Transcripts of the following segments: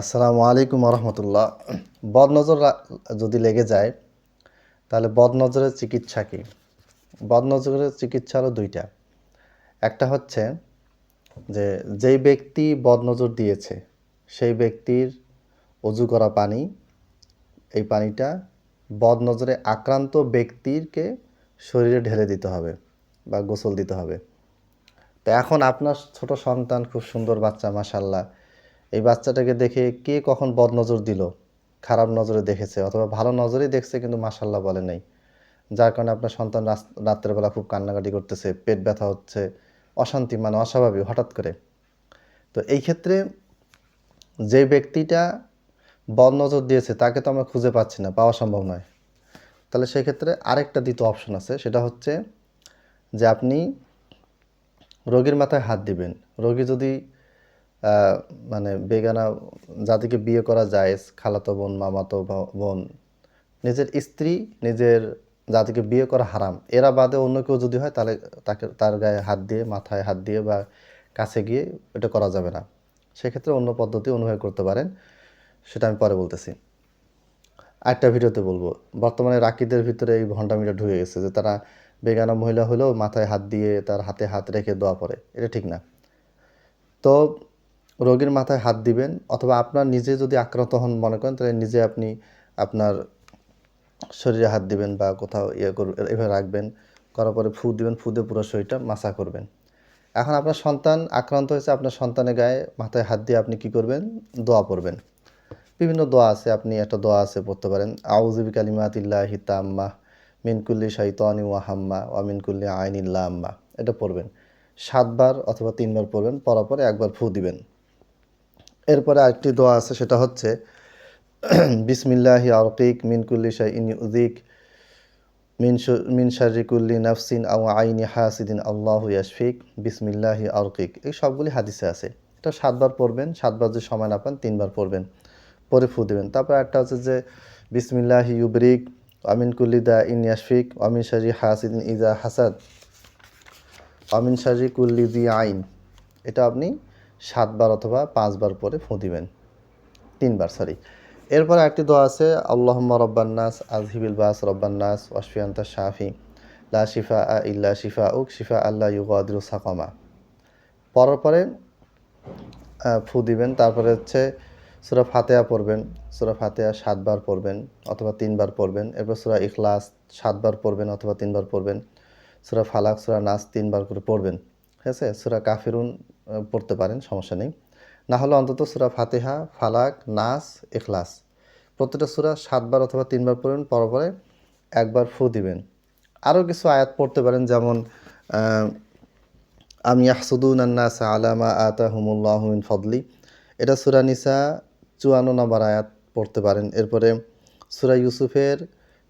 আসসালামু আলাইকুম রহমতুল্লাহ বদনজর যদি লেগে যায়, তাহলে বদনজরের চিকিৎসা কী? বদনজরের চিকিৎসা হলো দুইটা। একটা হচ্ছে যে, যেই ব্যক্তি বদনজর দিয়েছে, সেই ব্যক্তির অজু করা পানি, এই পানিটা বদনজরে আক্রান্ত ব্যক্তিকে শরীরে ঢেলে দিতে হবে বা গোসল দিতে হবে। তো এখন আপনার ছোট সন্তান খুব সুন্দর বাচ্চা মাসাল্লাহ এই বাচ্চাটাকে দেখে কে কখন বদ নজর দিল, খারাপ নজরে দেখেছে অথবা ভালো নজরেই দেখছে কিন্তু মাসাল্লাহ বলে নাই। যার কারণে আপনার সন্তান রাত্রেবেলা খুব কান্নাকাটি করতেছে, পেট ব্যথা হচ্ছে, অশান্তি মানে অস্বাভাবিক হঠাৎ করে। তো এই ক্ষেত্রে যে ব্যক্তিটা বদ নজর দিয়েছে তাকে তো আমরা খুঁজে পাচ্ছি না, পাওয়া সম্ভব নয়। তাহলে সেই ক্ষেত্রে আরেকটা দ্বিতীয় অপশন আছে, সেটা হচ্ছে যে আপনি রোগীর মাথায় হাত দিবেন। রোগী যদি মানে বেগানা জাতিকে বিয়ে করা যায় খালাতো বোন, মামাতো বোন। নিজের স্ত্রী, নিজের জাতিকে বিয়ে করা হারাম। এরা বাদে অন্য কেউ যদি হয়, তাহলে তাকে, তার গায়ে হাত দিয়ে, মাথায় হাত দিয়ে বা কাছে গিয়ে এটা করা যাবে না। সেক্ষেত্রে অন্য পদ্ধতি অনুভব করতে পারেন, সেটা আমি পরে বলতেছি। আরেকটা ভিডিওতে বলব, বর্তমানে রাকিদের ভিতরে এই ভণ্ডামিটা ঢুকে গেছে যে তারা বেগানা মহিলা হলেও মাথায় হাত দিয়ে তার হাতে হাত রেখে দোয়া পড়ে। এটা ঠিক না। তো রোগীর মাথায় হাত দিবেন অথবা আপনার নিজে যদি আক্রান্ত হন মনে করেন, তাহলে নিজে আপনি আপনার শরীরে হাত দিবেন বা কোথাও ইয়ে করবেন এভাবে রাখবেন। করার পরে ফু দিবেন, ফু দিয়ে পুরো শরীরটা মাসা করবেন। এখন আপনার সন্তান আক্রান্ত হয়েছে, আপনার সন্তানের গায়ে মাথায় হাত দিয়ে আপনি কি করবেন? দোয়া পড়বেন। বিভিন্ন দোয়া আছে, আপনি একটা দোয়া আছে পড়তে পারেন। আউজিবি কালিমাতিল্লাহি তাম্মা মিনকুল্লি শাইতানি ওয়াহাম্মা ওয়া মিনকুল্লি আইনিল্লা আম্মা। এটা পড়বেন। সাতবার অথবা তিনবার পড়বেন, পড়ার পরে একবার ফু দিবেন। এরপরে আরেকটি দোয়া আছে, সেটা হচ্ছে, বিসমিল্লাহি আরকিক মিনকুল্লি শাইইন ইউজিক উদিক মিন শারিকুল্লি নাফসিন আও আইনি হাসিদিন আল্লাহ ইয়াশফিক, বিসমিল্লাহি আরকিক। এই সবগুলি হাদিসে আছে। এটা সাতবার পড়বেন, সাতবার যদি সময় না পান তিনবার পড়বেন পরে ফু দেবেন। তারপর একটা হচ্ছে যে, বিসমিল্লাহি ইউবরিক আমিন কুল্লি দা ইন ইয়াশফিক আমিন শারি হাসিদিন ইজা হাসাদ আমিন শারি কুল্লি দি আইন এটা আপনি সাতবার অথবা পাঁচবার পরে ফু দিবেন। তিনবার সরি এরপরে একটি দোয়া আছে, আল্লাহম্মা রব্বান্নাস আজহিবিল বাস রব্বান্নাস ওয়াশফিয়ান্তা শাফি। লা শিফা আ ইল্লা শিফা উক শিফা আল্লাহ ইউগাদিরু সাকামা। পড়ার পরে ফু দিবেন। তারপরে হচ্ছে সুরা ফাতেহা পড়বেন। সুরা ফাতেহা সাতবার পড়বেন অথবা তিনবার পড়বেন। এরপর সুরা ইখলাস সাতবার পড়বেন অথবা তিনবার পড়বেন। সুরা ফালাক, সুরা নাস তিনবার করে পড়বেন। ঠিক আছে? সুরা কাফিরুন পড়তে পারেন, সমস্যা নেই। না হলে অন্তত সুরা ফাতেহা, ফালাক, নাস এখলাস প্রত্যেকটা সুরা সাতবার অথবা তিনবার পড়বেন পরপরে একবার ফু দিবেন। আরও কিছু আয়াত পড়তে পারেন, যেমন, আম ইয়াহসুদুন আন্নাস আলামা আতা হুমুল্লাহ মিন ফদলি। এটা সুরা নিসা চুয়ান্ন নম্বর আয়াত পড়তে পারেন। এরপরে সুরা ইউসুফের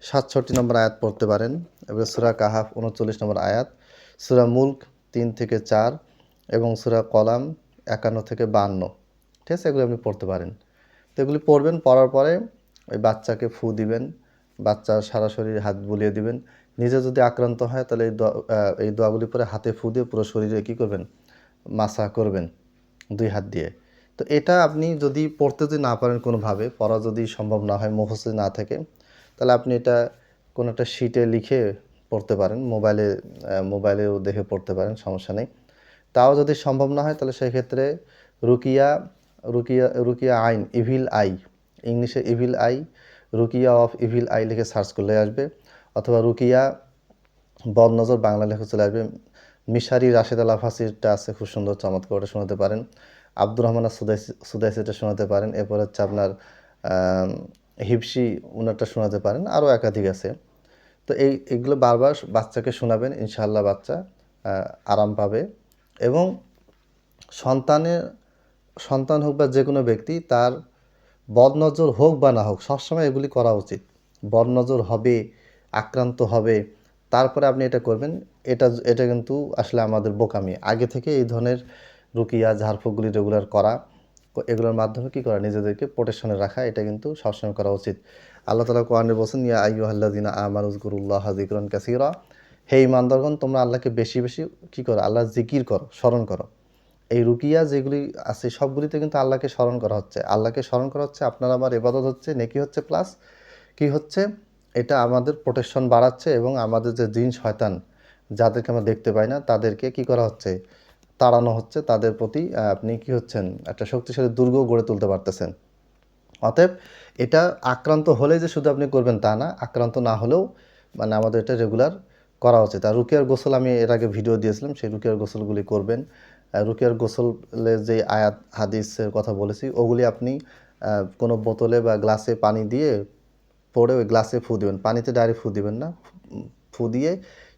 সাতষট্টি নম্বর আয়াত পড়তে পারেন। এরপরে সুরা কাহাফ উনচল্লিশ নম্বর আয়াত। সুরা মুল্ক তিন থেকে চার। এবং সুরা কলাম একান্ন থেকে বান্ন। ঠিক আছে? এগুলো আপনি পড়তে পারেন। তো এগুলি পড়বেন, পড়ার পরে ওই বাচ্চাকে ফু দিবেন বাচ্চার সারা শরীরে হাত বুলিয়ে দিবেন। নিজে যদি আক্রান্ত হয়, তাহলে এই দোয়া এই দোয়াগুলি পরে হাতে ফু দিয়ে পুরো শরীরে কী করবেন? মাসা করবেন দুই হাত দিয়ে। তো এটা আপনি যদি পড়তে যদি না পারেন কোনোভাবে, পড়া যদি সম্ভব না হয়, মুখস্থ না থাকে, তাহলে আপনি এটা কোনো একটা শিটে লিখে পড়তে পারেন। মোবাইলে মোবাইলেও দেখে পড়তে পারেন, সমস্যা নেই। তাও যদি সম্ভব না হয়, তাহলে সেক্ষেত্রে রুকিয়া রুকিয়া রুকিয়া আইন ইভিল আই ইংলিশে ইভিল আই রুকিয়া অফ ইভিল আই লিখে সার্চ করলে আসবে। অথবা রুকিয়া, বদনজর বাংলা লেখা চলে আসবে। মিশারি রাশেদ আল আফাসিরটা আছে, খুব সুন্দর চমৎকার ওটা শোনাতে পারেন। আব্দুর রহমান সুদাইসি, সুদাইসিটা শোনাতে পারেন। এরপর হচ্ছে আপনার হিপসি উনারটা শোনাতে পারেন। আরও একাধিক আছে। তো এই, এগুলো বারবার বাচ্চাকে শোনাবেন, ইনশাআল্লাহ বাচ্চা আরাম পাবে। এবং সন্তানের, সন্তান হোক বা যে কোনো ব্যক্তি, তার বদনজর হোক বা না হোক, সবসময় এগুলি করা উচিত। বদনজর হবে, আক্রান্ত হবে, তারপরে আপনি এটা করবেন, এটা এটা কিন্তু আসলে আমাদের বোকামি। আগে থেকে এই ধরনের রুকিয়া, ঝাড়ফুঁকগুলি রেগুলার করা, এগুলোর মাধ্যমে কী করা? নিজেদেরকে প্রোটেকশনে রাখা, এটা কিন্তু সবসময় করা উচিত। আল্লাহ তালা কোরআনে বলছেন, ইয়া আইয়ু আল্লাদিনা আমানুজগুরুল্লাহ জিকরন কাসিরা। হে ইমানদারগণ তোমরা আল্লাহকে বেশি বেশি কী করো? আল্লাহ জিকির করো, স্মরণ করো। এই রুকিয়া যেগুলি আছে, সবগুলিতে কিন্তু আল্লাহকে স্মরণ করা হচ্ছে। আল্লাহকে স্মরণ করা হচ্ছে, আপনার আমার এবাদত হচ্ছে, নেকি হচ্ছে, প্লাস কি হচ্ছে? এটা আমাদের প্রোটেকশন বাড়াচ্ছে এবং আমাদের যে জিন, শয়তান, যাদেরকে আমরা দেখতে পাই না, তাদেরকে কি করা হচ্ছে? তাড়ানো হচ্ছে, তাদের প্রতি আপনি কি হচ্ছেন? একটা শক্তিশালী দুর্গ গড়ে তুলতে পারতেছেন। অতএব এটা আক্রান্ত হলে যে শুধু আপনি করবেন তা না, আক্রান্ত না হলেও মানে আমাদের এটা রেগুলার করা উচিত। আর রুকিয়ার গোসল আমি এর আগে ভিডিও দিয়েছিলাম, সেই রুকিয়ার গোসলগুলি করবেন। রুকিয়ার গোসলের যে আয়াত, হাদিসের কথা বলেছি, ওগুলি আপনি কোনো বোতলে বা গ্লাসে পানি দিয়ে পরে ওই গ্লাসে ফু দিবেন। পানিতে ডাইরেক্ট ফু দিবেন না। ফু দিয়ে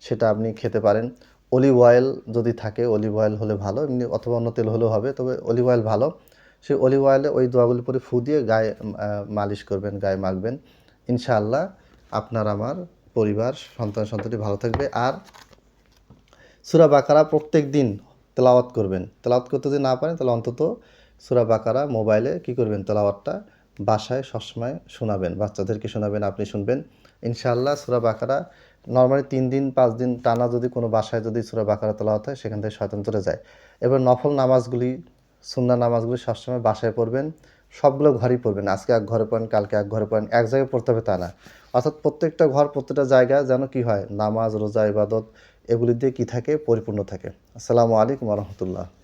সেটা আপনি খেতে পারেন। অলিভ অয়েল যদি থাকে, অলিভ অয়েল হলে ভালো, এমনি অথবা অন্য তেল হলেও হবে, তবে অলিভ অয়েল ভালো। সেই অলিভ অয়েলে ওই দোয়াগুলি পরে ফু দিয়ে গায়ে মালিশ করবেন, গায়ে মাখবেন। ইনশাআল্লাহ আপনার আমার পরিবার, সন্তান, সন্ততি ভালো থাকবে। আর সুরা বাকারা প্রত্যেক দিন তেলাওয়াত করবেন। তেলাওয়াত করতে যদি না পারেন, তাহলে অন্তত সুরা বাকারা মোবাইলে কি করবেন তেলাওয়াতটা? বাসায় সবসময় শোনাবেন, বাচ্চাদেরকে শোনাবেন, আপনি শুনবেন। ইনশাআল্লাহ সুরা বাকারা নর্মালি তিন দিন, পাঁচ দিন টানা যদি কোনো বাসায় যদি সুরা বাকারা তেলাওয়াত হয়, সেখান থেকে শয়তান যায়। এবার নফল নামাজগুলি সুন্না নামাজগুলি সবসময় বাসায় পড়বেন। সবগুলো ঘরই পড়বেন আজকে এক ঘরে পড়েন, কালকে এক ঘরে পড়েন, এক জায়গায় পড়তে হবে তা না। অর্থাৎ প্রত্যেকটা ঘর, প্রত্যেকটা জায়গা যেন কি হয়, নামাজ, রোজা, ইবাদত, এগুলি দিয়ে কী থাকে, পরিপূর্ণ থাকে। আসসালামু আলাইকুম রহমতুল্লাহ।